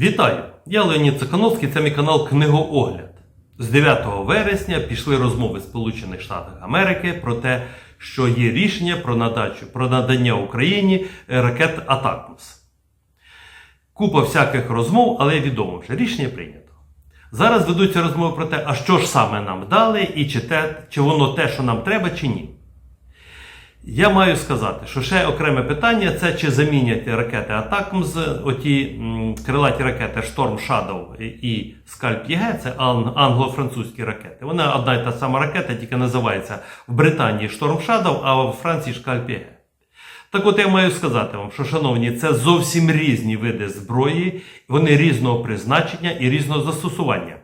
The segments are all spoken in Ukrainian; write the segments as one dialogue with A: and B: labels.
A: Вітаю! Я Леонід Цикановський, це мій канал Книгоогляд. З 9 вересня пішли розмови Сполучених Штатів Америки про те, що є рішення про надачу про надання Україні е, ракет Атакмс. Купа всяких розмов, але відомо вже рішення прийнято. Зараз ведуться розмови про те, а що ж саме нам дали, і чи, те, чи воно те, що нам треба, чи ні. Я маю сказати, що ще окреме питання це чи замінять ракети Атакмс, оті крилаті ракети Storm Shadow і Scalp EG, це англо-французькі ракети. Вона одна і та сама ракета, тільки називається в Британії Storm Shadow, а в Франції Scalp EG. Так от я маю сказати вам, що, шановні, це зовсім різні види зброї, вони різного призначення і різного застосування.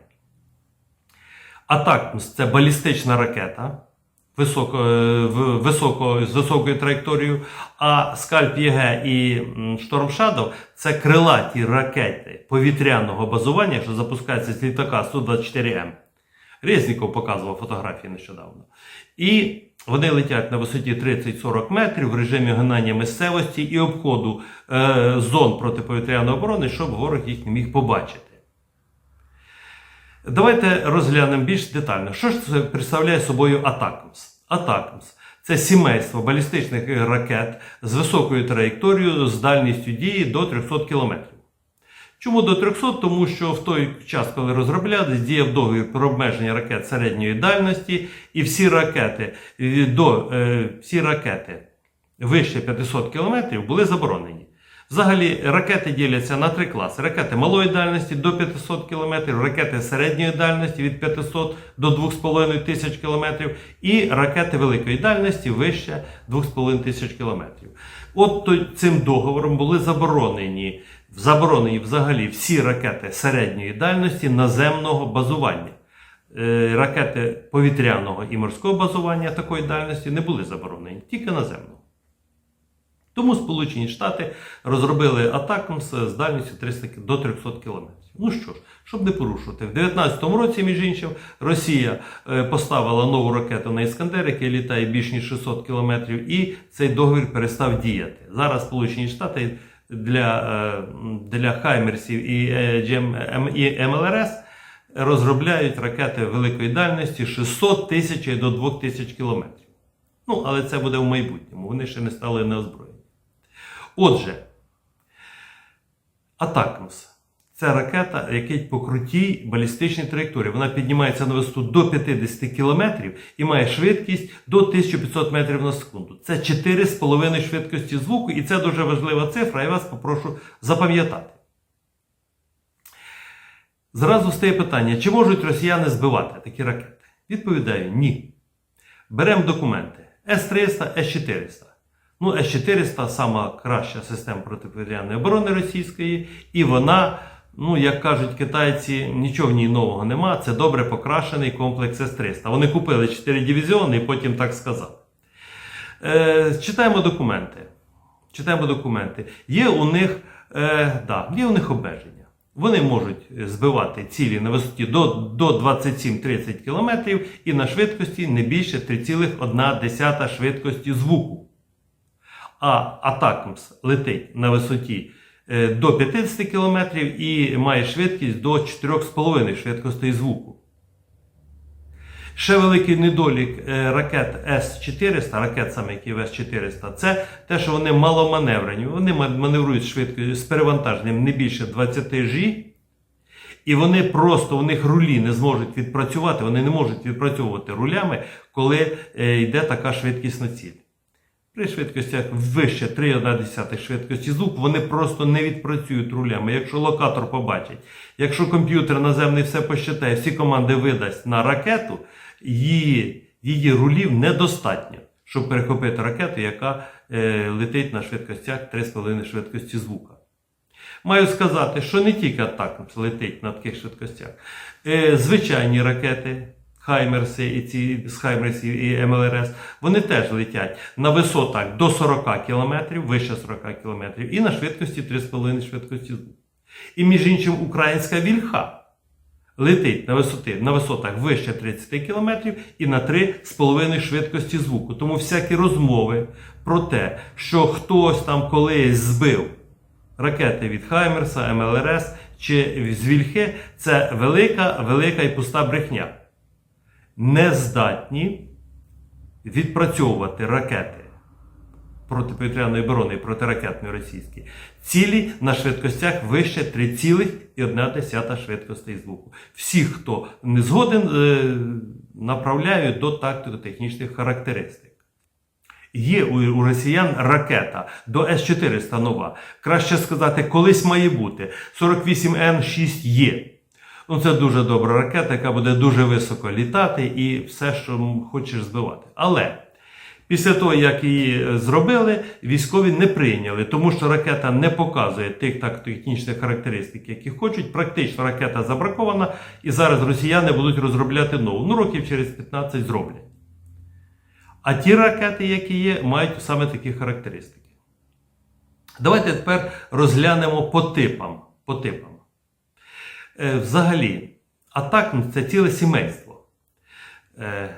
A: Атакмс це балістична ракета високо, е, високо, з високою траєкторією, а Скальп ЄГ і Шторм Shadow – це крилаті ракети повітряного базування, що запускаються з літака Су-24М. Резніков показував фотографії нещодавно. І вони летять на висоті 30-40 метрів в режимі гинання місцевості і обходу е, зон протиповітряної оборони, щоб ворог їх не міг побачити. Давайте розглянемо більш детально, що ж це представляє собою Атакмс. Атакмс це сімейство балістичних ракет з високою траєкторією з дальністю дії до 300 км. Чому до 300? Тому що в той час, коли розроблялись, діяв договір про обмеження ракет середньої дальності, і всі ракети, до, е, всі ракети вище 500 км були заборонені. Взагалі, ракети діляться на три класи: ракети малої дальності до 500 км, ракети середньої дальності від 500 до 2,5 тисяч км, і ракети великої дальності вище 2,5 тисяч км. От цим договором були заборонені, заборонені взагалі всі ракети середньої дальності наземного базування. Е, Ракети повітряного і морського базування такої дальності не були заборонені, тільки наземного. Тому Сполучені Штати розробили Атакмс з дальністю 300, до 300 км. Ну що ж, щоб не порушувати, в 2019 році, між іншим, Росія е, поставила нову ракету на Іскандер, який літає більш ніж 600 км, і цей договір перестав діяти. Зараз Сполучені Штати для, е, для Хаймерсів і, е, GM М- і МЛРС розробляють ракети великої дальності 600 тисяч до 2000 км. Ну, але це буде в майбутньому. Вони ще не стали неозброєні. Отже, Атакмс це ракета, яка по крутій балістичній траєкторії. Вона піднімається на висоту до 50 км і має швидкість до 1500 метрів на секунду. Це 4,5 швидкості звуку, і це дуже важлива цифра, я вас попрошу запам'ятати. Зразу стає питання, чи можуть росіяни збивати такі ракети? Відповідаю, ні. Беремо документи С-300, С-400. Ну, С-400 сама краща система протиповітряної оборони російської, і вона, ну, як кажуть китайці, нічого в ній нового нема. Це добре покрашений комплекс С-300. Вони купили 4 дивізіони і потім так сказали. Е, читаємо документи. Читаємо документи. Є у них, е, да, є у них обмеження. Вони можуть збивати цілі на висоті до, до 27-30 км і на швидкості не більше 3,1 швидкості звуку. А Атакмс летить на висоті е, до 50 км і має швидкість до 4,5 швидкостей звуку. Ще великий недолік е, ракет С-400, ракет саме які в С-400, це те, що вони маломаневрені. Вони маневрують швидко з перевантаженням не більше 20 G, і вони просто у них рулі не зможуть відпрацювати, вони не можуть відпрацьовувати рулями, коли е, йде така швидкість на ціль. При швидкостях вище 3,1 швидкості звуку вони просто не відпрацюють рулями. Якщо локатор побачить, якщо комп'ютер наземний все посчитає, всі команди видасть на ракету, її, її рулів недостатньо, щоб перехопити ракету, яка е, летить на швидкостях 3,5 швидкості звука. Маю сказати, що не тільки атак летить на таких швидкостях. Е, звичайні ракети, Хаймерси і ці з Хаймерсів і МЛРС, вони теж летять на висотах до 40 км, вище 40 км, і на швидкості 3,5 швидкості. І між іншим, українська вільха летить на, висоти, на висотах вище 30 км і на 3,5 швидкості звуку. Тому всякі розмови про те, що хтось там колись збив ракети від Хаймерса, МЛРС чи з Вільхи це велика, велика і пуста брехня. Не здатні відпрацьовувати ракети протиповітряної оборони і протиракетної російські цілі на швидкостях вище 3,1 швидкостей звуку. Всі, хто не згоден, е, направляють до тактико-технічних характеристик. Є у, росіян ракета до С-400 нова. Краще сказати, колись має бути. 48Н6 є. Ну, це дуже добра ракета, яка буде дуже високо літати і все, що хочеш збивати. Але після того, як її е, зробили, військові не прийняли, тому що ракета не показує тих тактично-технічних характеристик, які хочуть. Практично ракета забракована, і зараз росіяни будуть розробляти нову. Ну, років через 15 зроблять. А ті ракети, які є, мають саме такі характеристики. Давайте тепер розглянемо по типам. По типам. Е, взагалі, атак це ціле сімейство е,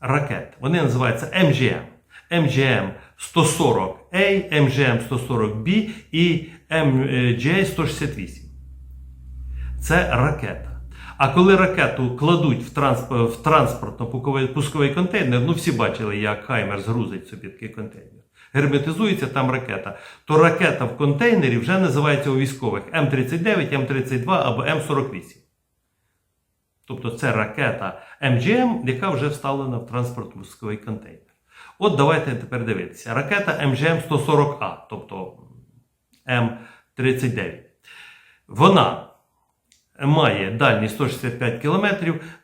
A: ракет. Вони називаються МГМ. МГМ 140A, МГМ 140B і MJ 168. Це ракета. А коли ракету кладуть в транспортно-пусковий контейнер, ну всі бачили, як Хаймер згрузить собі такий контейнер. Герметизується там ракета. То ракета в контейнері вже називається у військових М39, М32 або М48. Тобто це ракета МГМ, яка вже вставлена в транспортно-пусковий контейнер. От давайте тепер дивитися. Ракета МГМ 140А, тобто М39. Вона має дальність 165 км,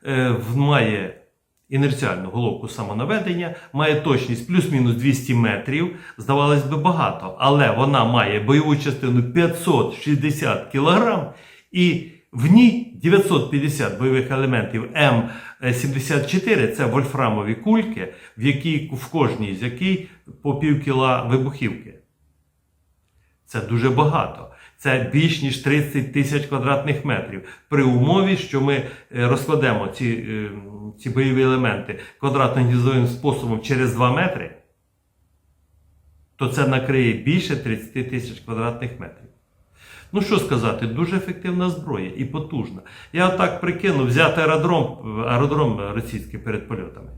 A: е, має інерціальну головку самонаведення, має точність плюс-мінус 200 метрів. Здавалось би, багато, але вона має бойову частину 560 кг і в ній 950 бойових елементів М74 це вольфрамові кульки, в якій в кожній з якій по пів кіла вибухівки. Це дуже багато. Це більш ніж 30 тисяч квадратних метрів. При умові, що ми е, розкладемо ці, е, ці бойові елементи квадратно-гніздовим способом через 2 метри, то це накриє більше 30 тисяч квадратних метрів. Ну що сказати, дуже ефективна зброя і потужна. Я отак прикинув взяти аеродром, аеродром російський перед польотами.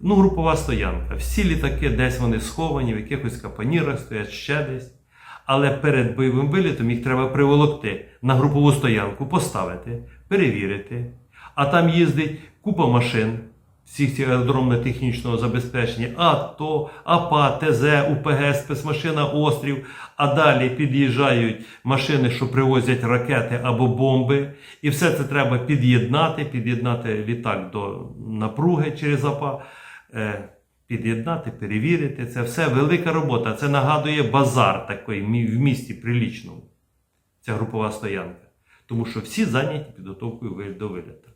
A: Ну, групова стоянка. Всі літаки десь вони сховані, в якихось капонірах стоять ще десь. Але перед бойовим вилітом їх треба приволокти на групову стоянку, поставити, перевірити. А там їздить купа машин всіх цих аеродромно-технічного забезпечення, АТО, АПА, ТЗ, УПГ, спецмашина Острів. А далі під'їжджають машини, що привозять ракети або бомби. І все це треба під'єднати, під'єднати літак до напруги через АПА. Під'єднати, перевірити. Це все велика робота. Це нагадує базар такий в місті прилічному. Ця групова стоянка. Тому що всі зайняті підготовкою до виліту.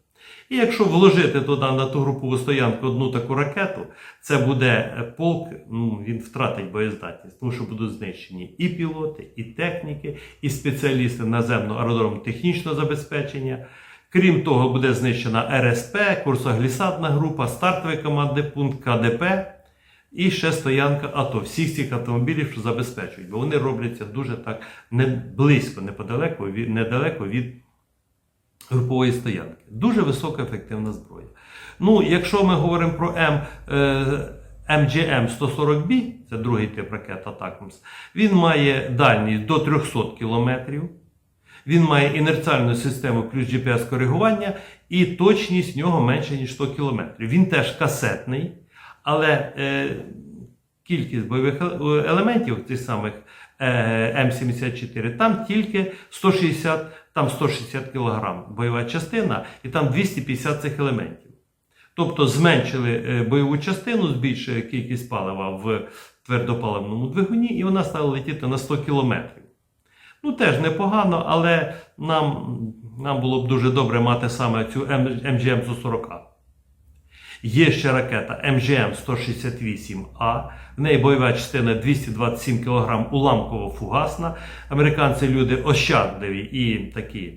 A: І якщо вложити туди на ту групову стоянку одну таку ракету, це буде е, полк, ну, він втратить боєздатність, тому що будуть знищені і пілоти, і техніки, і спеціалісти наземного аеродрому технічного забезпечення. Крім того, буде знищена РСП, курсоглісадна група, стартовий командний пункт КДП і ще стоянка АТО. Всіх цих автомобілів, що забезпечують, бо вони робляться дуже так не близько, неподалеко, недалеко від групової стоянки. Дуже висока ефективна зброя. Ну, якщо ми говоримо про М. Е, MGM 140B, це другий тип ракет Атакмс, він має дальність до 300 кілометрів. Він має інерціальну систему плюс GPS-коригування і точність нього менше, ніж 100 км. Він теж касетний, але е, кількість бойових елементів тих самих е, М74, там тільки 160, там 160 кг бойова частина, і там 250 цих елементів. Тобто зменшили е, бойову частину, збільшили кількість палива в твердопаливному двигуні, і вона стала летіти на 100 кілометрів. Ну, теж непогано, але нам, нам було б дуже добре мати саме цю МГМ 140 а Є ще ракета МГМ 168А. В неї бойова частина 227 кг уламково-фугасна. Американці люди ощадливі і такі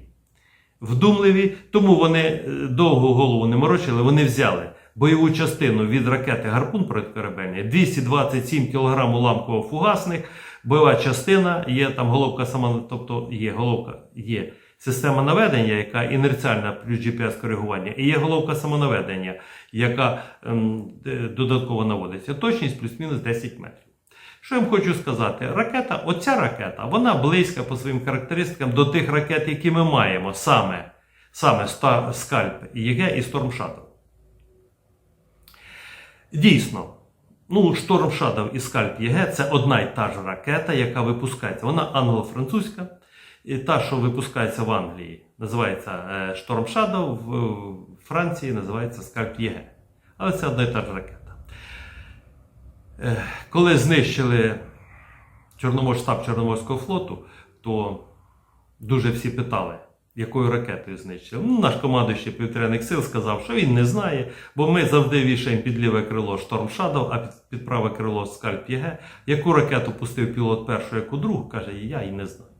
A: вдумливі, тому вони е, довго голову не морочили, вони взяли бойову частину від ракети Гарпун протикорабельної 227 кг уламково-фугасних, бойова частина, є там головка сама, тобто є головка, є система наведення, яка інерціальна плюс GPS-коригування, і є головка самонаведення, яка ем, додатково наводиться. Точність плюс-мінус 10 метрів. Що я вам хочу сказати? Ракета, оця ракета, вона близька по своїм характеристикам до тих ракет, які ми маємо, саме, саме Скальп, ЄГ і Shadow. Дійсно, ну, Storm Shadow і Скальп ЄГ це одна і та ж ракета, яка випускається. Вона англо-французька. І та, що випускається в Англії, називається е, Storm Shadow, в Франції називається Скальп ЄГ. Але це одна і та ж ракета. Е, Коли знищили Чорноморштаб Чорноморського флоту, то дуже всі питали, якою ракетою знищили. Ну, наш командуючий повітряних сил сказав, що він не знає, бо ми завжди вішаємо під ліве крило Шторм Shadow, а під, під праве крило Скальп ЄГ. Яку ракету пустив пілот першу, яку другу, каже, я і не знаю.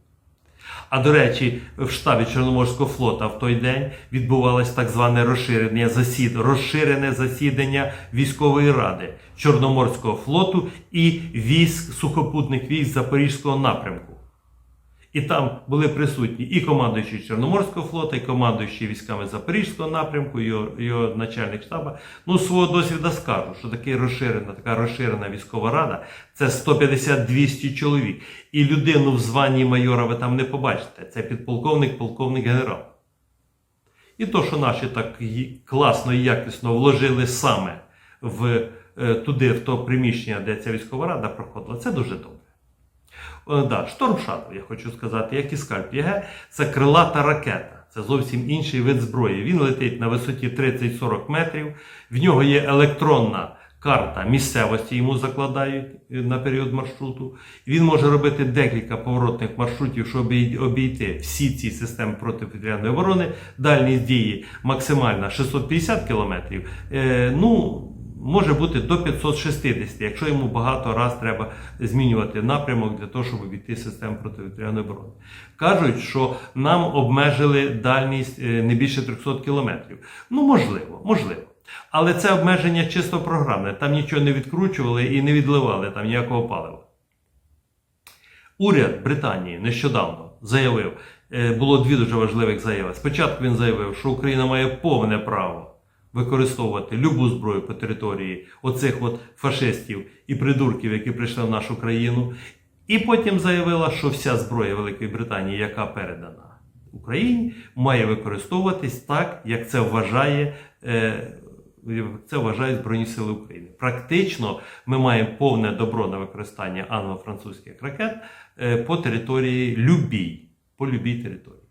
A: А до речі, в штабі Чорноморського флота в той день відбувалось так зване розширене засід... розширене засідання військової ради Чорноморського флоту і військ сухопутних військ Запорізького напрямку. І там були присутні і командуючий Чорноморського флоту, і командуючий військами Запорізького напрямку, його, його начальник штабу. Ну, свого досвіду скажу, що таке розширена, така розширена військова рада це 150-200 чоловік. І людину в званні майора ви там не побачите. Це підполковник, полковник, генерал. І то, що наші так класно і якісно вложили саме в, е, туди, в то приміщення, де ця військова рада проходила, це дуже добре. Е, Да, Шторм Shadow, я хочу сказати, як і Скальп ЄГ, це крилата ракета. Це зовсім інший вид зброї. Він летить на висоті 30-40 метрів. В нього є електронна карта місцевості, йому закладають е, на період маршруту. Він може робити декілька поворотних маршрутів, щоб обійти всі ці системи протиповітряної оборони. Дальність дії максимальна 650 кілометрів. Е, ну, може бути до 560, якщо йому багато раз треба змінювати напрямок для того, щоб обійти систему протиповітряної оборони. Кажуть, що нам обмежили дальність е, не більше 300 кілометрів. Ну, можливо, можливо. Але це обмеження чисто програмне. Там нічого не відкручували і не відливали там ніякого палива. Уряд Британії нещодавно заявив, е, було дві дуже важливих заяви. Спочатку він заявив, що Україна має повне право використовувати любу зброю по території оцих от фашистів і придурків, які прийшли в нашу країну. І потім заявила, що вся зброя Великої Британії, яка передана Україні, має використовуватись так, як це вважає. е, Це вважають Збройні Сили України. Практично ми маємо повне добро на використання англо-французьких ракет е, по території любій, по любій території.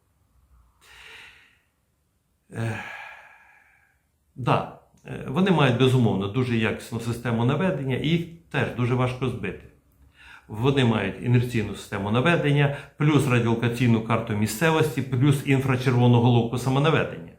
A: Да, е, вони мають безумовно дуже якісну систему наведення і їх теж дуже важко збити. Вони мають інерційну систему наведення, плюс радіолокаційну карту місцевості, плюс інфрачервону головку самонаведення.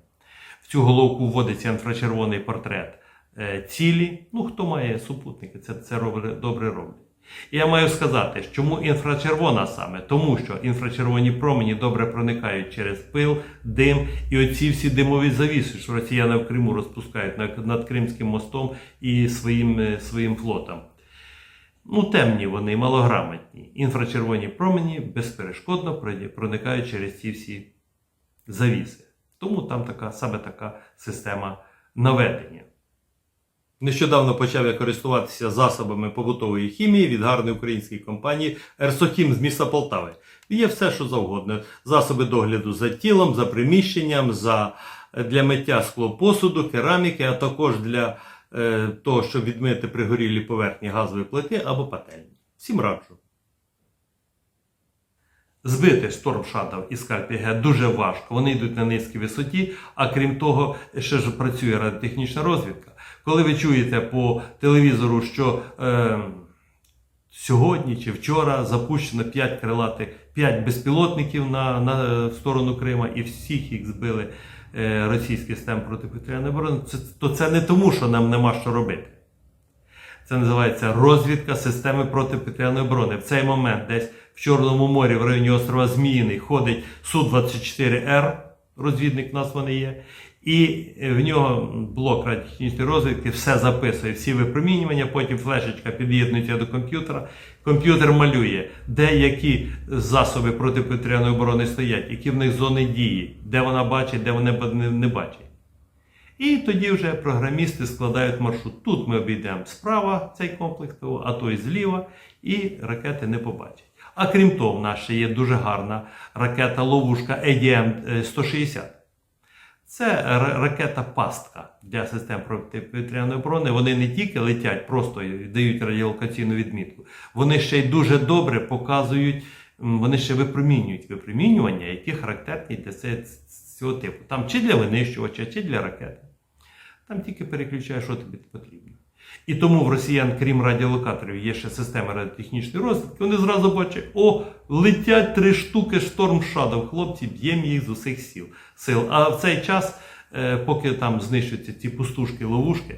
A: В цю головку вводиться інфрачервоний портрет е, цілі. Ну, хто має супутники, це, це добре роблять. Я маю сказати, чому інфрачервона саме? Тому що інфрачервоні промені добре проникають через пил, дим і оці всі димові завіси, що росіяни в Криму розпускають над, над Кримським мостом і своїм, е, своїм флотом. Ну, темні вони, малограмотні. Інфрачервоні промені безперешкодно проникають через ці всі завіси. Тому там така саме така система наведення. Нещодавно почав я користуватися засобами побутової хімії від гарної української компанії Ерсохім з міста Полтави. Є все, що завгодно. Засоби догляду за тілом, за приміщенням, за, для миття склопосуду, кераміки, а також для е, того, щоб відмити пригорілі поверхні газової плити або пательні. Всім раджу. Збити Storm Shadow і Scalp EG дуже важко. Вони йдуть на низькій висоті, а крім того, ще ж працює радіотехнічна розвідка. Коли ви чуєте по телевізору, що е, сьогодні чи вчора запущено 5 крилатих, 5 безпілотників на, на сторону Крима, і всіх їх збили е, російські системи протиповітряної оборони, це, то це не тому, що нам нема що робити. Це називається розвідка системи протиповітряної оборони. В цей момент десь в Чорному морі в районі острова Зміїний ходить Су-24Р, розвідник у нас вони є, і в нього блок радіотехнічної розвідки все записує, всі випромінювання, потім флешечка під'єднується до комп'ютера. Комп'ютер малює, де які засоби протиповітряної оборони стоять, які в них зони дії, де вона бачить, де вона не, бачить. І тоді вже програмісти складають маршрут. Тут ми обійдемо справа цей комплекс, а то й зліва, і ракети не побачать. А крім того, в нас ще є дуже гарна ракета-ловушка ADM 160. Це ракета-пастка для систем протиповітряної оборони. Вони не тільки летять, просто дають радіолокаційну відмітку. Вони ще й дуже добре показують, вони ще випромінюють випромінювання, які характерні для цього типу. Там чи для винищувача, чи для ракети. Там тільки переключаєш, що тобі потрібно. І тому в росіян, крім радіолокаторів, є ще система радіотехнічної розвідки. Вони зразу бачать, о, летять три штуки Storm Shadow, хлопці, б'ємо їх з усіх сил. сил. А в цей час, е, поки там знищуються ці пустушки-ловушки,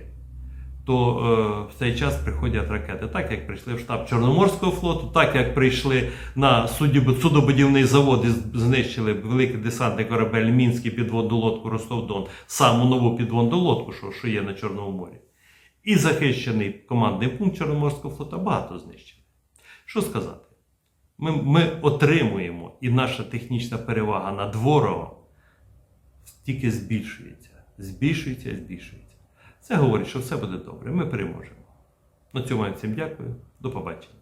A: то е, в цей час приходять ракети, так як прийшли в штаб Чорноморського флоту, так як прийшли на судобудівний завод і знищили великий десантний корабель Мінський підводну лодку Ростов-Дон, саму нову підводну лодку, що є на Чорному морі. І захищений командний пункт Чорноморського флота багато знищили. Що сказати? Ми, ми отримуємо, і наша технічна перевага над ворогом тільки збільшується, збільшується і збільшується. Це говорить, що все буде добре. Ми переможемо. На цьому я всім дякую. До побачення.